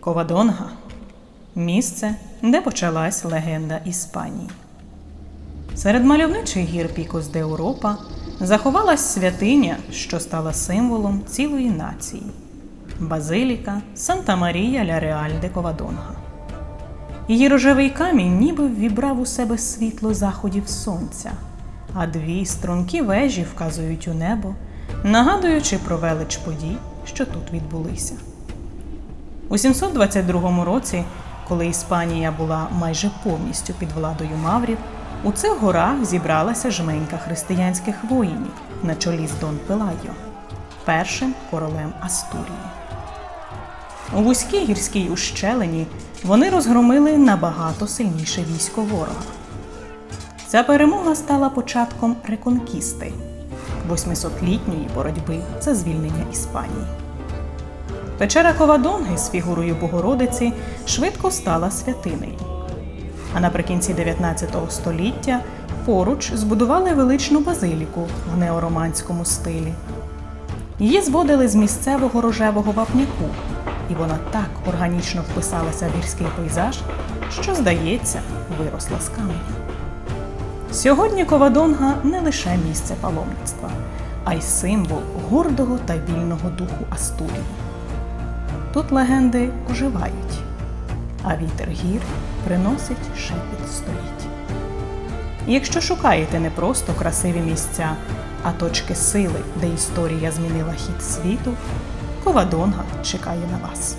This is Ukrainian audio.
Ковадонга місце, де почалась легенда Іспанії. Серед мальовничих гір Пікос де Европа заховалась святиня, що стала символом цілої нації Базиліка Санта Марія ля Реаль де Ковадонга. Її рожевий камінь ніби ввібрав у себе світло заходів сонця, а дві стрункі вежі вказують у небо, нагадуючи про велич подій, що тут відбулися. У 722 році, коли Іспанія була майже повністю під владою маврів, у цих горах зібралася жменька християнських воїнів на чолі з Дон Пелайо, першим королем Астурії. У вузькій гірській ущелині вони розгромили набагато сильніше військо ворога. Ця перемога стала початком реконкісти 800-літньої боротьби за звільнення Іспанії. Печера Ковадонги з фігурою Богородиці швидко стала святинею. А наприкінці 19 століття поруч збудували величну базиліку в неороманському стилі. Її зводили з місцевого рожевого вапняку, і вона так органічно вписалася в гірський пейзаж, що, здається, виросла з каменя. Сьогодні Ковадонга не лише місце паломництва, а й символ гордого та вільного духу Астурії. Тут легенди оживають, а вітер гір приносить шепіт століть. Якщо шукаєте не просто красиві місця, а точки сили, де історія змінила хід світу, Ковадонга чекає на вас.